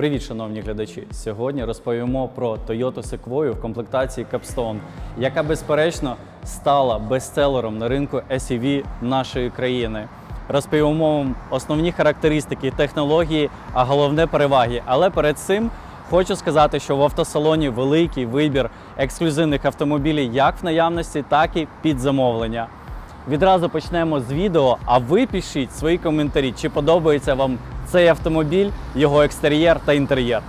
Привіт, шановні глядачі! Сьогодні розповімо про Toyota Sequoia в комплектації Capstone, яка безперечно стала бестселером на ринку SUV нашої країни. Розповімо вам основні характеристики, технології, а головне переваги. Але перед цим хочу сказати, що в автосалоні великий вибір ексклюзивних автомобілів як в наявності, так і під замовлення. Відразу почнемо з відео, а ви пишіть свої коментарі, чи подобається вам цей автомобіль, його екстер'єр та інтер'єр.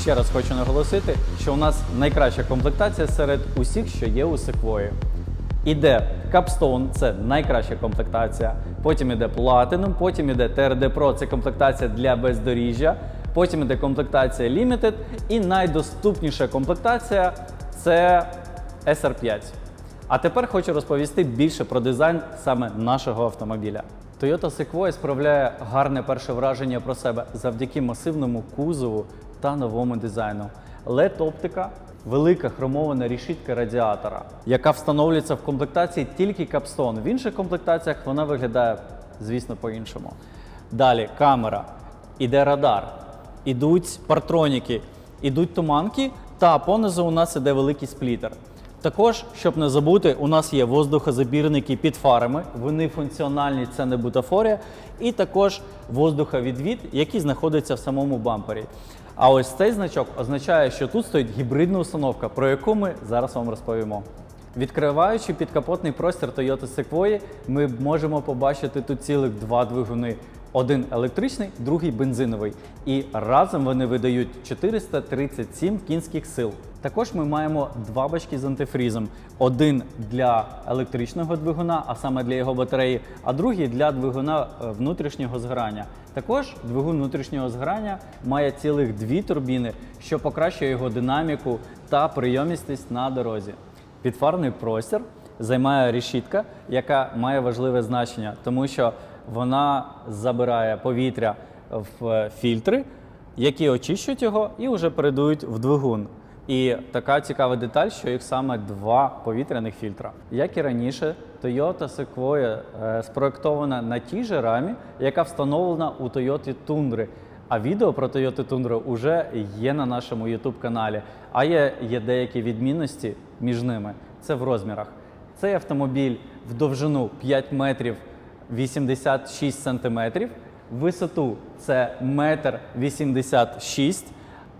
Ще раз хочу наголосити, що у нас найкраща комплектація серед усіх, що є у Sequoia. Іде Capstone, це найкраща комплектація. Потім іде Platinum, потім іде TRD Pro, це комплектація для бездоріжжя. Потім іде комплектація Limited. І найдоступніша комплектація це SR5. А тепер хочу розповісти більше про дизайн саме нашого автомобіля. Toyota Sequoia справляє гарне перше враження про себе завдяки масивному кузову та новому дизайну. LED-оптика, велика хромована решітка радіатора, яка встановлюється в комплектації тільки Capstone. В інших комплектаціях вона виглядає, звісно, по-іншому. Далі камера, іде радар, ідуть партроніки, ідуть туманки, та понизу у нас іде великий сплітер. Також, щоб не забути, у нас є воздухозабірники під фарами. Вони функціональні, це не бутафорія, і також воздуховідвід, який знаходиться в самому бампері. А ось цей значок означає, що тут стоїть гібридна установка, про яку ми зараз вам розповімо. Відкриваючи підкапотний простір Toyota Sequoia, ми можемо побачити тут цілих два двигуни. Один електричний, другий бензиновий. І разом вони видають 437 кінських сил. Також ми маємо два бачки з антифрізом: один для електричного двигуна, а саме для його батареї, а другий для двигуна е, внутрішнього згорання. Також двигун внутрішнього згорання має цілих дві турбіни, що покращує його динаміку та прийомістість на дорозі. Підфарний простір займає решітка, яка має важливе значення, тому що вона забирає повітря в фільтри, які очищують його і вже передають в двигун. І така цікава деталь, що їх саме два повітряних фільтра. Як і раніше, Toyota Sequoia е, спроектована на тій же рамі, яка встановлена у Toyota Tundra. А відео про Toyota Tundra вже є на нашому YouTube каналі. А є, є деякі відмінності між ними. Це в розмірах. Цей автомобіль в довжину 5 метрів 86 сантиметрів, висоту це метр 86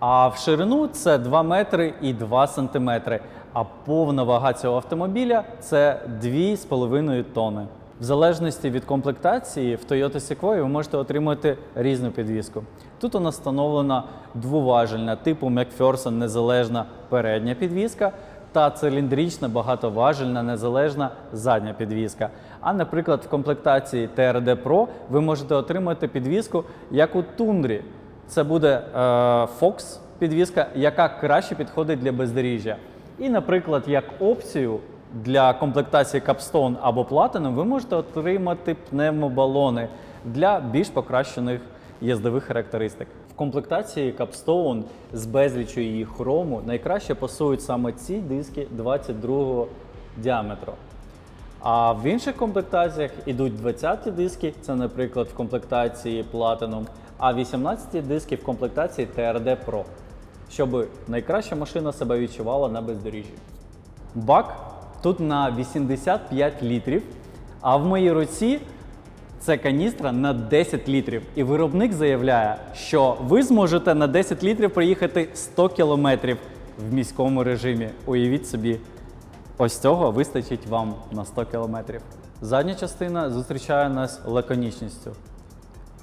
а в ширину це 2 метри і 2 сантиметри. А повна вага цього автомобіля це 2,5 тонни. В залежності від комплектації в Toyota Sequoia ви можете отримати різну підвіску. Тут у нас встановлена двоважельна типу McPherson незалежна передня підвіска та циліндрична багатоважельна незалежна задня підвіска. А, наприклад, в комплектації TRD Pro ви можете отримати підвіску як у тундрі. Це буде е, Fox підвіска, яка краще підходить для бездоріжжя. І, наприклад, як опцію для комплектації Capstone або Platinum ви можете отримати пневмобалони для більш покращених їздових характеристик. Комплектації Capstone з безлічю її хрому найкраще пасують саме ці диски 22-го діаметру. А в інших комплектаціях ідуть 20-ті диски, це, наприклад, в комплектації Platinum, а 18-ті диски в комплектації TRD Pro, щоб найкраща машина себе відчувала на бездоріжжі. Бак тут на 85 літрів, а в моїй руці це каністра на 10 літрів. І виробник заявляє, що ви зможете на 10 літрів проїхати 100 кілометрів в міському режимі. Уявіть собі Ось цього вистачить вам на 100 км. Задня частина зустрічає нас лаконічністю.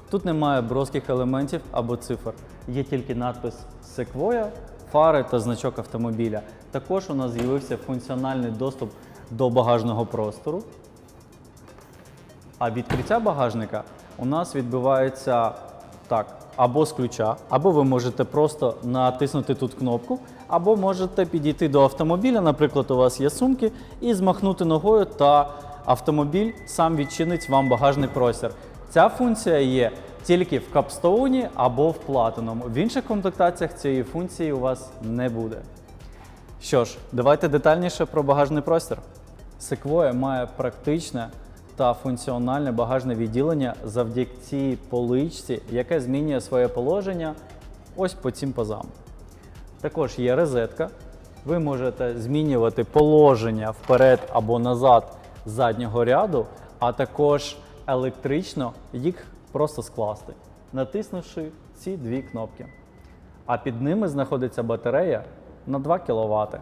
Тут немає броских елементів або цифр. Є тільки надпис Sequoia, фари та значок автомобіля. Також у нас з'явився функціональний доступ до багажного простору. А відкриття багажника у нас відбувається так: або з ключа, або ви можете просто натиснути тут кнопку, або можете підійти до автомобіля, наприклад, у вас є сумки, і змахнути ногою, та автомобіль сам відчинить вам багажний простір. Ця функція є тільки в капстоуні або в платиному. В інших комплектаціях цієї функції у вас не буде. Що ж, давайте детальніше про багажний простір. Sequoia має практичне та функціональне багажне відділення завдяки цій поличці, яке змінює своє положення ось по цим пазам. Також є розетка. Ви можете змінювати положення вперед або назад заднього ряду, а також електрично їх просто скласти, натиснувши ці дві кнопки. А під ними знаходиться батарея на 2 кВт.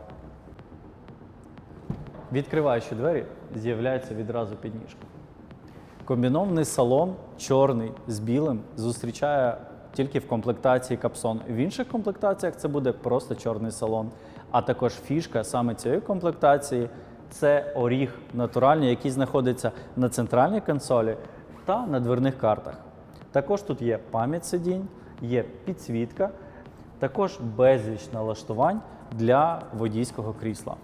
Відкриваючи двері, з'являється відразу підніжка. Комбінований салон чорний з білим зустрічає тільки в комплектації капсон. В інших комплектаціях це буде просто чорний салон. А також фішка саме цієї комплектації це оріг натуральний, який знаходиться на центральній консолі та на дверних картах. Також тут є пам'ять сидінь, є підсвітка, також безліч налаштувань для водійського крісла.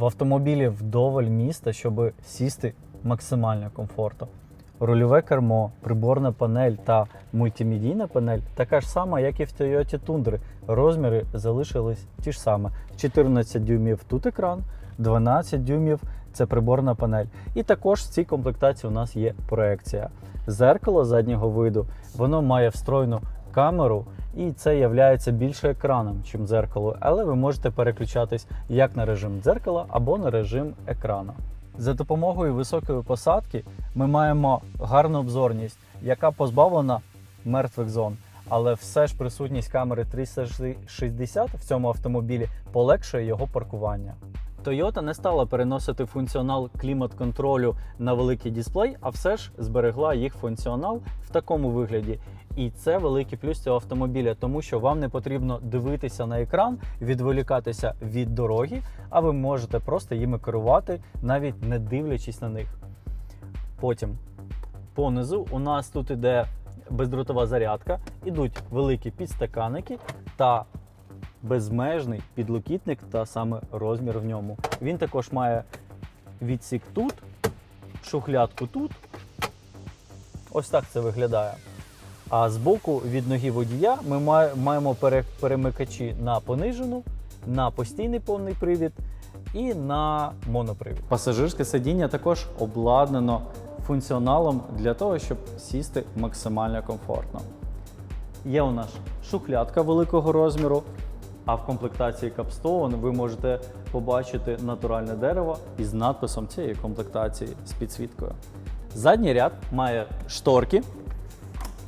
В автомобілі вдоволь міста, щоб сісти максимально комфортно. Рульове кермо, приборна панель та мультимедійна панель така ж сама, як і в Toyota Tundra. Розміри залишились ті ж саме. 14 дюймів тут екран, 12 дюймів це приборна панель. І також в цій комплектації у нас є проекція. Зеркало заднього виду, воно має встроєну камеру, і це є більше екраном, ніж дзеркало, але ви можете переключатись як на режим дзеркала або на режим екрану. За допомогою високої посадки ми маємо гарну обзорність, яка позбавлена мертвих зон. Але все ж присутність камери 360 в цьому автомобілі полегшує його паркування. Toyota не стала переносити функціонал клімат-контролю на великий дисплей, а все ж зберегла їх функціонал в такому вигляді. І це великий плюс цього автомобіля, тому що вам не потрібно дивитися на екран, відволікатися від дороги, а ви можете просто їми керувати, навіть не дивлячись на них. Потім понизу у нас тут іде бездротова зарядка, ідуть великі підстаканники та безмежний підлокітник та саме розмір в ньому. Він також має відсік тут, шухлядку тут. Ось так це виглядає. А збоку від ноги водія ми маємо перемикачі на понижену, на постійний повний привід і на монопривід. Пасажирське сидіння також обладнано функціоналом для того, щоб сісти максимально комфортно. Є у нас шухлядка великого розміру, а в комплектації Capstone ви можете побачити натуральне дерево із надписом цієї комплектації з підсвіткою. Задній ряд має шторки.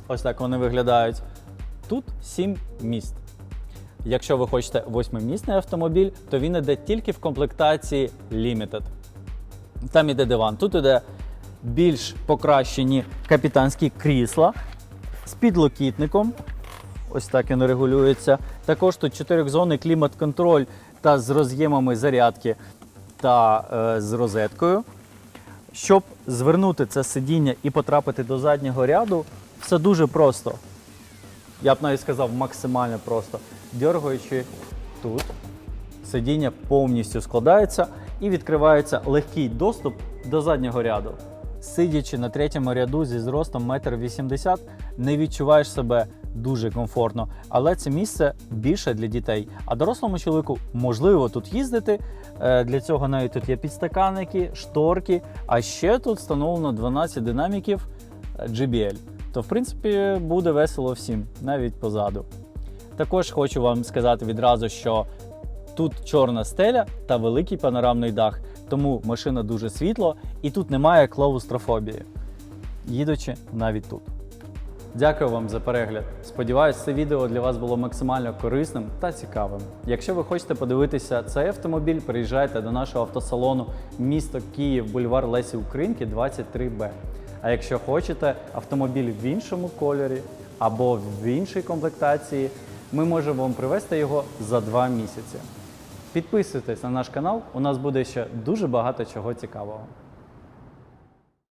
Ось так вони виглядають. Тут 7 міст. Якщо ви хочете восьмимісний автомобіль, то він іде тільки в комплектації Limited. Там іде диван. Тут іде більш покращені капітанські крісла з підлокітником. Ось так він регулюється. Також тут чотирьохзонний клімат-контроль та з роз'ємами зарядки та е, з розеткою. Щоб звернути це сидіння і потрапити до заднього ряду, все дуже просто. Я б навіть сказав максимально просто. Дергаючи тут, сидіння повністю складається і відкривається легкий доступ до заднього ряду. Сидячи на третьому ряду зі зростом 1,80 м, не відчуваєш себе дуже комфортно, але це місце більше для дітей. А дорослому чоловіку можливо тут їздити. Е, Для цього навіть тут є підстаканники, шторки, а ще тут встановлено 12 динаміків е, JBL. То, в принципі, буде весело всім, навіть позаду. Також хочу вам сказати відразу, що тут чорна стеля та великий панорамний дах, тому машина дуже світло і тут немає клаустрофобії, їдучи навіть тут. Дякую вам за перегляд. Сподіваюсь, це відео для вас було максимально корисним та цікавим. Якщо ви хочете подивитися цей автомобіль, приїжджайте до нашого автосалону місто Київ, бульвар Лесі Українки, 23Б. А якщо хочете автомобіль в іншому кольорі або в іншій комплектації, ми можемо вам привезти його за два місяці. Підписуйтесь на наш канал, у нас буде ще дуже багато чого цікавого.